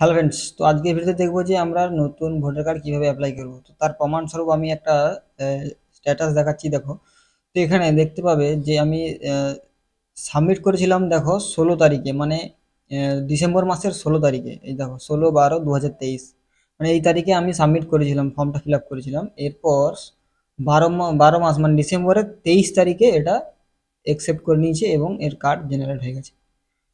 Hello friends তো আজকের ভিডিওতে দেখব যে আমরা নতুন ভোটার কার্ড কীভাবে অ্যাপ্লাই করব। তো তার প্রমাণস্বরূপ আমি একটা স্ট্যাটাস দেখাচ্ছি, দেখো। তো এখানে দেখতে পাবে যে আমি সাবমিট করেছিলাম, দেখো, ষোলো তারিখে মানে ডিসেম্বর মাসের ষোলো তারিখে। এই দেখো, ষোলো বারো দু মানে এই তারিখে আমি সাবমিট করেছিলাম ফর্মটা ফিল আপ করেছিলাম। এরপর বারো বারো মাস মানে ডিসেম্বরের তেইশ তারিখে এটা অ্যাকসেপ্ট করে নিয়েছে এবং এর কার্ড জেনারেট হয়ে গেছে।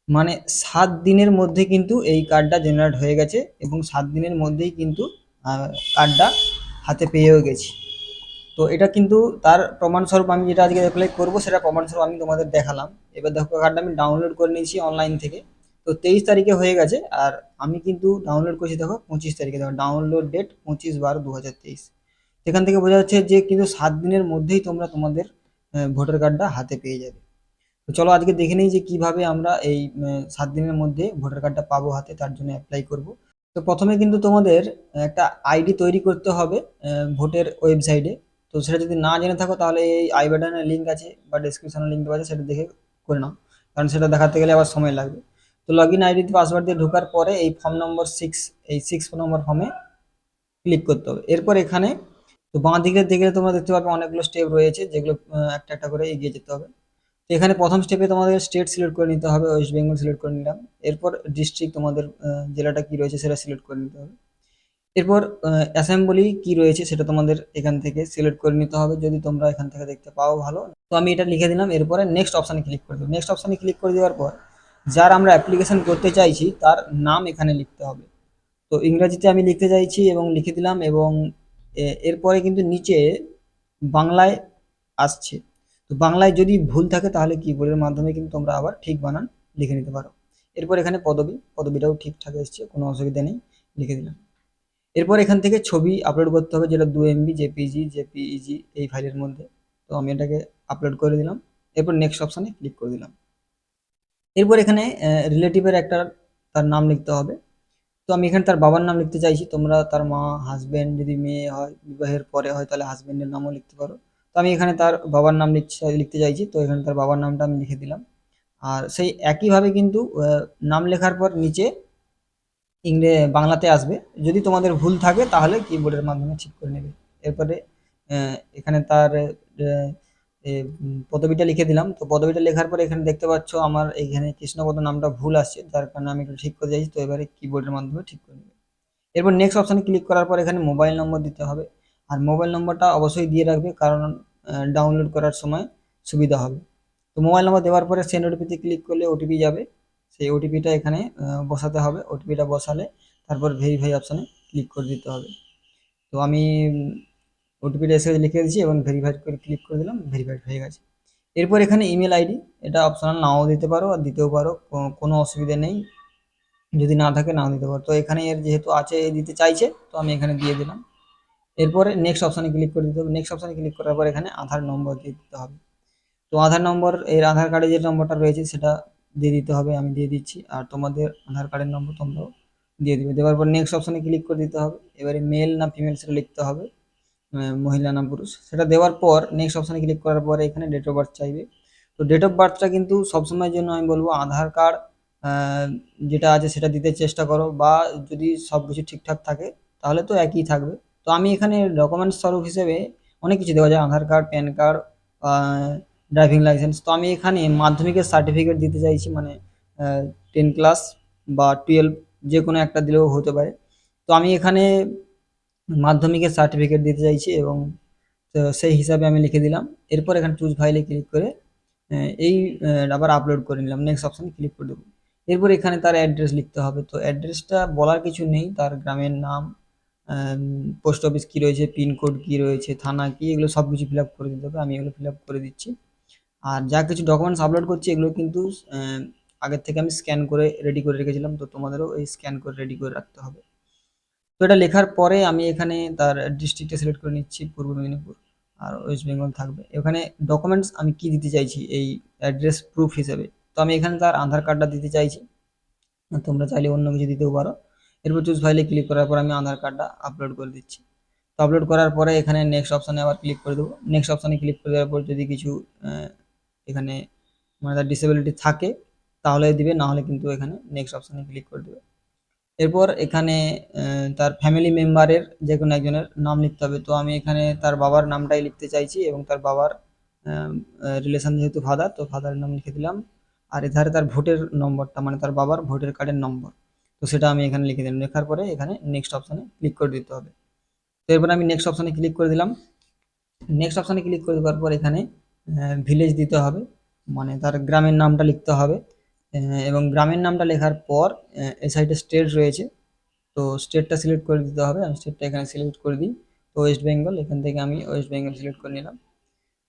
মানে সাত দিনের মধ্যে কিন্তু এই কার্ডটা জেনারেট হয়ে গেছে এবং সাত দিনের মধ্যেই কিন্তু কার্ডটা হাতে পেয়েও গেছি। তো এটা কিন্তু তার প্রমাণস্বরূপ আমি যেটা আজকে অ্যাপ্লাই করব, সেটা প্রমাণস্বরূপ আমি তোমাদের দেখালাম। এবার দেখো কার্ডটা আমি ডাউনলোড করে নিয়েছি অনলাইন থেকে। তো তেইশ তারিখে হয়ে গেছে আর আমি কিন্তু ডাউনলোড করেছি দেখো পঁচিশ তারিখে। দেখো ডাউনলোড ডেট পঁচিশ বারো দু হাজার তেইশ সেখান থেকে বোঝা যাচ্ছে যে কিন্তু সাত দিনের মধ্যেই তোমরা তোমাদের ভোটার কার্ডটা হাতে পেয়ে যাবে। তো চলো আজকে দেখে নিই যে কীভাবে আমরা এই সাত দিনের মধ্যে ভোটার কার্ডটা পাবো হাতে, তার জন্য অ্যাপ্লাই করব। তো প্রথমে কিন্তু তোমাদের একটা আইডি তৈরি করতে হবে ভোটের ওয়েবসাইটে তো সেটা যদি না জেনে থাকো, তাহলে এই আই বাটনের লিঙ্ক আছে বা ডিসক্রিপশনে লিঙ্ক আছে, সেটা দেখে করে নাও। কারণ সেটা দেখাতে গেলে আবার সময় লাগবে। তো লগ ইন আইডি পাসওয়ার্ড দিয়ে ঢোকার পরে এই ফর্ম নম্বর সিক্স এই সিক্স নম্বর ফর্মে ক্লিক করতে হবে। এরপর এখানে, তো বাঁ দিকে দেখে তোমরা দেখতে পাবে অনেকগুলো স্টেপ রয়েছে, যেগুলো একটা একটা করে এগিয়ে যেতে হবে। তো এখানে প্রথম স্টেপে তোমাদের স্টেট সিলেক্ট করে নিতে হবে ওয়েস্ট বেঙ্গল সিলেক্ট করে নিলাম। এরপর ডিস্ট্রিক্ট তোমাদের জেলাটা কি রয়েছে সেটা সিলেক্ট করে নিতে হবে। এরপর অ্যাসেম্বলি কি রয়েছে সেটা তোমাদের এখান থেকে সিলেক্ট করে নিতে হবে, যদি তোমরা এখান থেকে দেখতে পাও ভালো। তো আমি এটা লিখে দিলাম, এরপরে নেক্সট অপশানে ক্লিক করে দেবো। নেক্সট অপশানে ক্লিক করে দেওয়ার পর, যার আমরা অ্যাপ্লিকেশন করতে চাইছি, তার নাম এখানে লিখতে হবে। তো ইংরাজিতে আমি লিখতে চাইছি এবং লিখে দিলাম এবং এরপরে কিন্তু নিচে বাংলায় আসছে। তো বাংলায় যদি ভুল থাকে তাহলে কিবোর্ডের মাধ্যমে কিন্তু তোমরা আবার ঠিক বানান লিখে নিতে পারো। এরপর এখানে পদবি, পদবিটাও ঠিকঠাক এসছে, কোনো অসুবিধা নেই, লিখে দিলাম। এরপর এখান থেকে ছবি আপলোড করতে হবে, যেটা দু এমবি জেপিজি জেপিইজি এই ফাইলের মধ্যে। তো আমি এটাকে আপলোড করে দিলাম, এরপর নেক্সট অপশানে ক্লিক করে দিলাম। এরপর এখানে রিলেটিভের একটা তার নাম লিখতে হবে। তো আমি এখানে তার বাবার নাম লিখতে চাইছি, তোমরা তার মা হাজবেন্ড যদি মেয়ে হয়, বিবাহের পরে হয়, তাহলে হাজবেন্ডের নামও লিখতে পারো। আমি এখানে তার বাবার নাম লিখতে লিখতে চাইছি, তো এখানে তার বাবার নামটা আমি লিখে দিলাম। আর সেই একইভাবে কিন্তু নাম লেখার পর নিচে ইংরে, বাংলাতে আসবে। যদি তোমাদের ভুল থাকে, তাহলে কিবোর্ডের মাধ্যমে ঠিক করে নেবে। এরপরে এখানে তার পদবিটা লিখে দিলাম। তো পদবিটা লেখার পরে এখানে দেখতে পাচ্ছ আমার এখানে কৃষ্ণপদ নামটা ভুল আসছে, যার কারণে আমি একটু ঠিক করে চাইছি তো এবারে কিবোর্ডের মাধ্যমে ঠিক করে নেবে। এরপর নেক্সট অপশানে ক্লিক করার পর এখানে মোবাইল নম্বর দিতে হবে। আর মোবাইল নম্বরটা অবশ্যই দিয়ে রাখবে, কারণ ডাউনলোড করার সময় সুবিধা হবে। তো মোবাইল নম্বর দেওয়ার পরে সেন্ড ওটিপিতে ক্লিক করলে ওটিপি যাবে। সেই ওটিপিটা এখানে বসাতে হবে। ওটিপিটা বসালে তারপর ভেরিফাই অপশানে ক্লিক করে দিতে হবে। তো আমি ওটিপিটা এসে লিখে দিচ্ছি এবং ভেরিফাই করে ক্লিক করে দিলাম ভেরিফাইড হয়ে গেছে। এরপর এখানে ইমেল আইডি এটা অপশনাল নাও দিতে পারো আর দিতেও পারো কোনো অসুবিধা নেই। যদি না থাকে নাও দিতে পারো। তো এখানে এর যেহেতু আছে, দিতে চাইছে, তো আমি এখানে দিয়ে দিলাম। এরপরে নেক্সট অপশানে ক্লিক করে দিতে হবে। নেক্সট অপশানে ক্লিক করার পর এখানে আধার নম্বর দিয়ে দিতে হবে। তো আধার নম্বর এর আধার কার্ডে যে নম্বরটা রয়েছে সেটা দিয়ে দিতে হবে, আমি দিয়ে দিচ্ছি। আর তোমাদের আধার কার্ডের নম্বর তোমরাও দিয়ে দিবে। দেওয়ার পর নেক্সট অপশানে ক্লিক করে দিতে হবে। এবারে মেল না ফিমেল সেটা লিখতে হবে। মহিলা না পুরুষ। সেটা দেওয়ার পর নেক্সট অপশানে ক্লিক করার পরে এখানে ডেট অফ বার্থ চাইবে। তো ডেট অফ বার্থটা কিন্তু সবসময়ের জন্য আমি বলব আধার কার্ড যেটা আছে সেটা দিতে চেষ্টা করো। বা যদি সব কিছু ঠিকঠাক থাকে, তাহলে তো একই থাকবে। তো আমি এখানে ডকুমেন্টস স্বরূপ হিসেবে অনেক কিছু দেওয়া যায়, Aadhaar card PAN card driving licence তো আমি এখানে মাধ্যমিকের সার্টিফিকেট দিতে চাইছি মানে টেন ক্লাস বা টুয়েলভ যে কোনো একটা দিলেও হতে পারে। তো আমি এখানে মাধ্যমিকের সার্টিফিকেট দিতে চাইছি এবং, তো সেই হিসাবে আমি লিখে দিলাম। এরপর এখানে চুজ ফাইলে ক্লিক করে এই আবার আপলোড করে নিলাম। নেক্সট অপশানে ক্লিক করে দেবো। এরপর এখানে তার অ্যাড্রেস লিখতে হবে। তো অ্যাড্রেসটা বলার কিছু নেই, তার গ্রামের নাম পোস্ট অফিস কী রয়েছে পিনকোড কী রয়েছে, থানা কী, এগুলো সব কিছু ফিল আপ করে দিতে হবে। আমি এগুলো ফিল আপ করে দিচ্ছি। আর যা কিছু ডকুমেন্টস আপলোড করছি, এগুলো কিন্তু আগের থেকে আমি স্ক্যান করে রেডি করে রেখেছিলাম। তো তোমাদেরও এই স্ক্যান করে রেডি করে রাখতে হবে। তো এটা লেখার পরে আমি এখানে তার ডিস্ট্রিক্টটা সিলেক্ট করে নিচ্ছি, পূর্ব মেদিনীপুর আর ওয়েস্ট বেঙ্গল থাকবে। এখানে ডকুমেন্টস আমি কি দিতে চাইছি, এই অ্যাড্রেস প্রুফ হিসেবে? তো আমি এখানে তার আধার কার্ডটা দিতে চাইছি। তোমরা চাইলে অন্য কিছু দিতেও পারো। এরপর চুজ ফাইলে ক্লিক করার পর আমি আধার কার্ডটা আপলোড করে দিচ্ছি। তো আপলোড করার পরে এখানে নেক্সট অপশানে আবার ক্লিক করে দেবো। নেক্সট অপশানে ক্লিক করে দেওয়ার পর যদি কিছু এখানে মানে তার ডিসেবিলিটি থাকে, তাহলে দিবে, না হলে কিন্তু এখানে নেক্সট অপশানে ক্লিক করে দেবে। এরপর এখানে তার ফ্যামিলি মেম্বারের যে কোনো একজনের নাম লিখতে হবে। তো আমি এখানে তার বাবার নামটাই লিখতে চাইছি এবং তার বাবার রিলেশন যেহেতু ফাদার তো ফাদারের নাম লিখে দিলাম। আর এধারে তার ভোটের নম্বরটা মানে তার বাবার ভোটের কার্ডের নম্বর। তো সেটা আমি এখানে লিখে দিলাম। লেখার পরে এখানে নেক্সট অপশানে ক্লিক করে দিতে হবে। তো এরপরে আমি নেক্সট অপশানে ক্লিক করে দিলাম। নেক্সট অপশানে ক্লিক করে দেওয়ার পর এখানে ভিলেজ দিতে হবে। মানে তার গ্রামের নামটা লিখতে হবে। এবং গ্রামের নামটা লেখার পর এই সাইডে স্টেট রয়েছে। তো স্টেটটা সিলেক্ট করে দিতে হবে। আমি স্টেটটা এখানে সিলেক্ট করে দিই। তো ওয়েস্ট বেঙ্গল এখান থেকে আমি ওয়েস্ট বেঙ্গল সিলেক্ট করে নিলাম।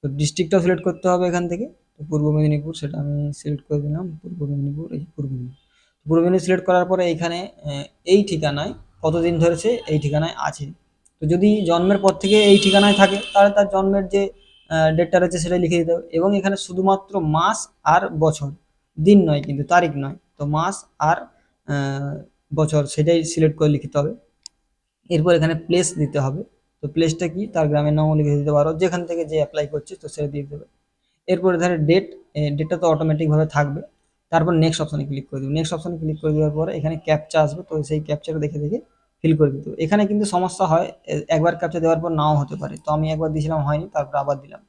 তো ডিস্ট্রিক্টটাও সিলেক্ট করতে হবে এখান থেকে। তো পূর্ব মেদিনীপুর, সেটা আমি সিলেক্ট করে দিলাম। পূর্ব মেদিনীপুর, এই পূর্ব মেদিনীপুর। মেদিনীপুর সিলেক্ট করার পরে এইখানে এই ঠিকানায় কতদিন ধরেছে, এই ঠিকানায় আছে। তো যদি জন্মের পর থেকে এই ঠিকানায় থাকে, তাহলে তার জন্মের যে ডেটটা রয়েছে সেটা লিখে দিতে হবে। এবং এখানে শুধুমাত্র মাস আর বছর, দিন নয় কিন্তু তারিখ নয়, তো মাস আর বছর সেটাই সিলেক্ট করে লিখতে হবে। এরপর এখানে প্লেস দিতে হবে। তো প্লেসটা কি? তার গ্রামের নামও লিখে দিতে পারো। যেখান থেকে যে অ্যাপ্লাই করছে, তো সেটা দিয়ে দেবে এরপর এখানে ডেট ডেটটা তো অটোমেটিকভাবে থাকবে। তারপর নেক্সট অপশানে ক্লিক করে দেবো। নেক্সট অপশানে ক্লিক করে দেওয়ার পরে এখানে ক্যাপচা আসবে, তো সেই ক্যাপচাটা দেখে দেখে ফিল করে দিতে এখানে কিন্তু সমস্যা হয় একবার ক্যাপচা দেওয়ার পর নাও হতে পারে। তো আমি একবার দিয়েছিলাম, হয়নি, তারপর আবার দিলাম।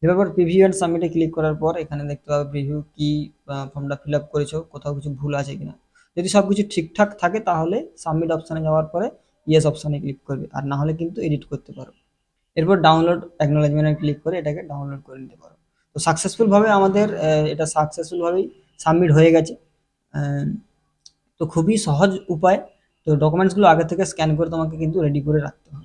দেওয়ার পর প্রিভিউ অ্যান্ড সাবমিটে ক্লিক করার পর এখানে দেখতে পাবে প্রিভিউ কি ফর্মটা ফিল আপ করেছ, কোথাও কিছু ভুল আছে কিনা। যদি সব কিছু ঠিকঠাক থাকে তাহলে সাবমিট অপশানে যাওয়ার পরে ইয়েস অপশানে ক্লিক করবে, আর না হলে কিন্তু এডিট করতে পারো। এরপর ডাউনলোড অ্যাকনোলেজমেন্টে ক্লিক করে এটাকে ডাউনলোড করে নিতে পারো। তো সাকসেসফুলভাবে আমাদের এটা সাকসেসফুলভাবেই সাবমিট হয়ে গেছে। তো খুবই সহজ উপায়। তো ডকুমেন্টসগুলো আগে থেকে স্ক্যান করে তোমাকে কিন্তু রেডি করে রাখতে হবে।